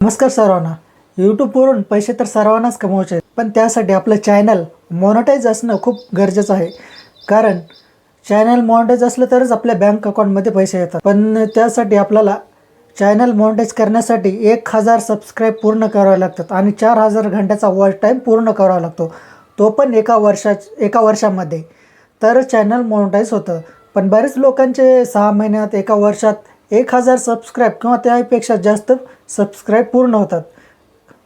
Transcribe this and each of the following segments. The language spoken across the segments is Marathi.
नमस्कार सर्वांना. यूट्यूबवरून पैसे तर सर्वांनाच कमवायचे आहेत. पण त्यासाठी आपलं चॅनल मॉनिटाईज असणं खूप गरजेचं आहे. कारण चॅनल मॉनिटाईज असलं तरच आपल्या बँक अकाउंटमध्ये पैसे येतात. पण त्यासाठी आपल्याला चॅनल मॉनिटाईज करण्यासाठी एक हजार सबस्क्राईब पूर्ण करावे लागतात आणि चार हजार घंट्याचा वॉच टाईम पूर्ण करावा लागतो. तो पण एका वर्षा एका वर्षामध्ये. तर चॅनल मॉनिटाईज होतं. पण बरेच लोकांचे सहा महिन्यात एका वर्षात एक हजार सबस्क्राईब किंवा त्यापेक्षा जास्त सबस्क्राईब पूर्ण होतात.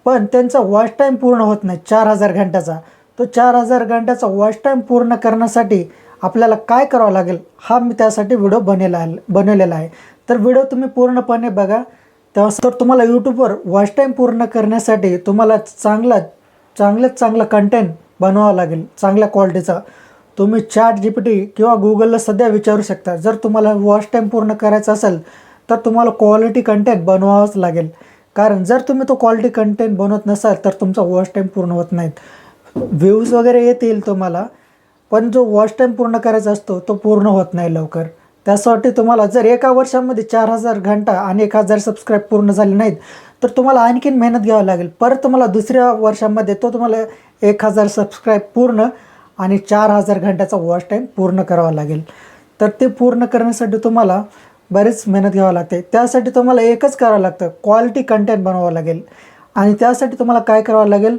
पण त्यांचा वॉच टाईम पूर्ण होत नाही चार हजार घंट्याचा. तो चार हजार घंट्याचा वॉच टाईम पूर्ण करण्यासाठी आपल्याला काय करावं लागेल हा मी त्यासाठी व्हिडिओ बनवला आहे बनवलेला आहे. तर व्हिडिओ तुम्ही पूर्णपणे बघा. तेव्हा तर तुम्हाला यूट्यूबवर वॉच टाईम पूर्ण करण्यासाठी तुम्हाला चांगला चांगल्यात चांगला कंटेंट बनवावा लागेल चांगल्या क्वालिटीचा तुम्ही चॅट जी पी टी किंवा गुगलला सध्या विचारू शकता. जर तुम्हाला वॉच टाईम पूर्ण करायचा असेल तर तुम्हाला क्वालिटी कंटेंट बनवावंच लागेल. कारण जर तुम्ही तो क्वालिटी कंटेंट बनवत नसाल तर तुमचा वॉच टाईम पूर्ण होत नाहीत. व्ह्यूज वगैरे येतील तुम्हाला पण जो वॉच टाईम पूर्ण करायचा असतो तो पूर्ण होत नाही लवकर. त्यासाठी तुम्हाला जर एका वर्षामध्ये चार हजार घंटा आणि एक हजार सबस्क्राईब पूर्ण झाले नाहीत तर तुम्हाला आणखीन मेहनत घ्यावी लागेल. परत तुम्हाला दुसऱ्या वर्षामध्ये तो तुम्हाला एक हजार सबस्क्राईब पूर्ण आणि चार हजार घंट्याचा वॉच टाईम पूर्ण करावा लागेल. तर ते पूर्ण करण्यासाठी तुम्हाला बरीच मेहनत घ्यावं लागते. त्यासाठी तुम्हाला एकच करावं लागतं. क्वालिटी कंटेंट बनवावं लागेल. आणि त्यासाठी तुम्हाला काय करावं लागेल?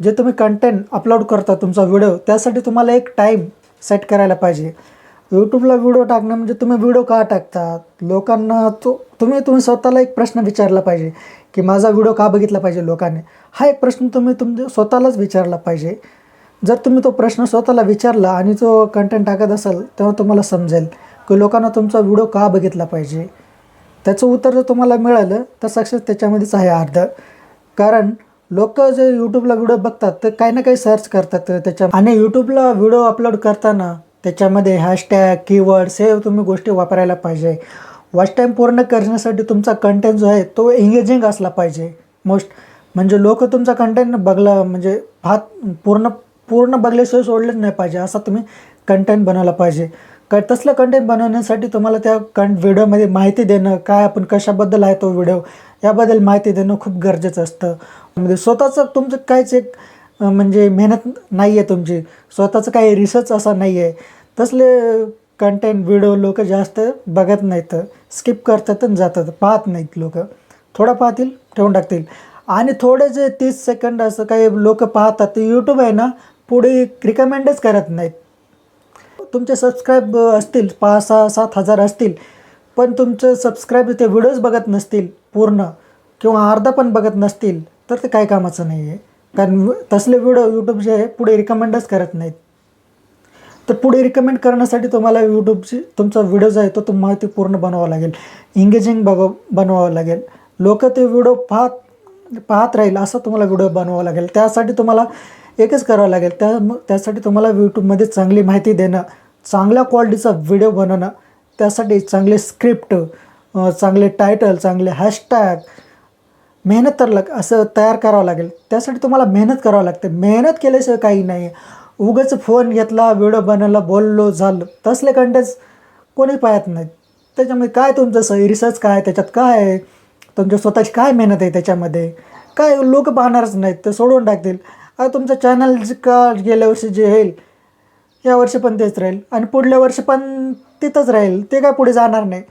जे तुम्ही कंटेंट अपलोड करता तुमचा व्हिडिओ त्यासाठी तुम्हाला एक टाईम सेट करायला पाहिजे. यूट्यूबला व्हिडिओ टाकणं म्हणजे तुम्ही व्हिडिओ का टाकता लोकांना तो तुम्ही तुम्ही स्वतःला एक प्रश्न विचारला पाहिजे की माझा व्हिडिओ का बघितला पाहिजे लोकांनी? हा एक प्रश्न तुम्ही तुमच्या स्वतःलाच विचारला पाहिजे. जर तुम्ही तो प्रश्न स्वतःला विचारला आणि तो कंटेंट टाकत असाल तेव्हा तुम्हाला समजेल. की लोकांना तुमचा व्हिडिओ का बघितला पाहिजे? त्याचं उत्तर जर तुम्हाला मिळालं तर सक्सेस त्याच्यामध्येच आहे अर्ध. कारण लोक जे यूट्यूबला व्हिडिओ बघतात तर काही ना काही सर्च करतात त्याच्या आणि यूट्यूबला व्हिडिओ अपलोड करताना त्याच्यामध्ये हॅशटॅग कीवर्ड्स हे तुम्ही गोष्टी वापरायला पाहिजे. वॉच टाईम पूर्ण करण्यासाठी तुमचा कंटेंट जो आहे तो एंगेजिंग असला पाहिजे. मोस्ट म्हणजे लोक तुमचा कंटेंट बघला म्हणजे भात पूर्ण पूर्ण बघल्याशिवाय सोडलेच नाही पाहिजे असा तुम्ही कंटेंट बनवला पाहिजे. क तसलं कंटेंट बनवण्यासाठी तुम्हाला त्या कं व्हिडिओमध्ये माहिती देणं काय आपण कशाबद्दल आहे तो व्हिडिओ याबद्दल माहिती देणं खूप गरजेचं असतं. म्हणजे स्वतःचं तुमचं काहीच एक म्हणजे मेहनत नाही आहे तुमची. स्वतःचं काही रिसर्च असा नाही आहे तसले कंटेंट व्हिडिओ लोक जास्त बघत नाहीत. स्किप करतात आणि जातात. पाहत नाहीत लोक. थोडं पाहतील ठेवून टाकतील. आणि थोडे जे तीस सेकंड असं काही लोक पाहतात ते यूट्यूब आहे ना पुढे रिकमेंडच करत नाहीत. तुमचे सबस्क्राईब असतील पाच सहा सात हजार असतील पण तुमचं सबस्क्राईब ते व्हिडिओज बघत नसतील पूर्ण किंवा अर्धा पण बघत नसतील तर ते काय कामाचं नाही आहे कारण तसले व्हिडिओ यूट्यूब जे आहे पुढे रिकमेंडच करत नाहीत. तर पुढे रिकमेंड करण्यासाठी तुम्हाला यूट्यूबची तुमचा व्हिडिओ जो आहे तो तुम्हाला ते पूर्ण बनवावा लागेल. इंगेजिंग बघ बनवावं लागेल. लोक ते व्हिडिओ पाहत पाहत राहील असं तुम्हाला व्हिडिओ बनवावा लागेल. त्यासाठी तुम्हाला एकच करावं लागेल. त्या त्यासाठी तुम्हाला यूट्यूबमध्ये चांगली माहिती देणं चांगल्या क्वालिटीचा व्हिडिओ बनवणं त्यासाठी चांगले स्क्रिप्ट चांगले टायटल चांगले हॅशटॅग मेहनत तर लाग असं तयार करावं लागेल. त्यासाठी तुम्हाला मेहनत करावं लागते. मेहनत केल्याशिवाय काही नाही. उगाच फोन घेतला व्हिडिओ बनवला बोललो झालं. तसले कंटेंट्स कोणी पाहत नाहीत त्याच्यामध्ये काय तुमचं स रिसर्च काय त्याच्यात काय आहे? तुमच्या स्वतःची काय मेहनत आहे त्याच्यामध्ये? काय लोक पाहणारच नाहीत ते सोडून टाकतील. आता तुमचं चॅनल का गेल्या वर्षी जे येईल या वर्षी पण तेच राहील. आणि पुढल्या वर्षी पण तिथंच राहील. ते काय पुढे जाणार नाही.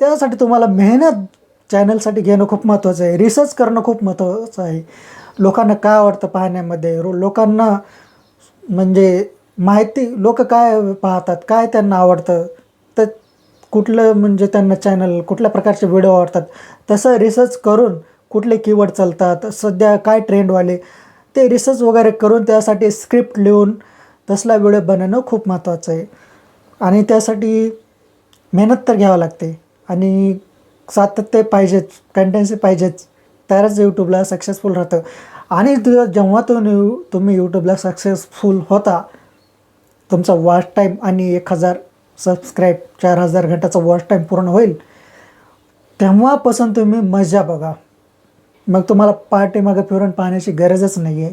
त्यासाठी तुम्हाला मेहनत चॅनलसाठी घेणं खूप महत्त्वाचं आहे. रिसर्च करणं खूप महत्त्वाचं आहे. लोकांना काय आवडतं पाहण्यामध्ये? रो लोकांना म्हणजे माहिती लोक काय पाहतात? काय त्यांना आवडतं? तर कुठलं म्हणजे त्यांना चॅनल कुठल्या प्रकारचे व्हिडिओ आवडतात? तसं रिसर्च करून कुठले कीवर्ड चालतात? सध्या काय ट्रेंडवाले ते रिसर्च वगैरे करून त्यासाठी स्क्रिप्ट लिहून तसला व्हिडिओ बनवणं खूप महत्त्वाचं आहे. आणि त्यासाठी मेहनत तर घ्यावं लागते. आणि सातत्य पाहिजेच कंटेन्सी पाहिजेच. तरच यूट्यूबला सक्सेसफुल राहतं. आणि जेव्हा तुम्ही तुम्ही यूट्यूबला सक्सेसफुल होता तुमचा वॉच टाईम आणि एक हजार सबस्क्राईब चार हजार घंटाचा वॉच टाईम पूर्ण होईल. तेव्हापासून तुम्ही मजा बघा. मग तुम्हाला पार्टीमागे फिरून पाहण्याची गरजच नाही आहे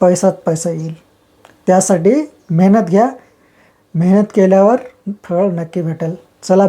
पैसाच पैसा येईल. त्यासाठी मेहनत घ्या. मेहनत केल्यावर फळ नक्की भेटेल. चला.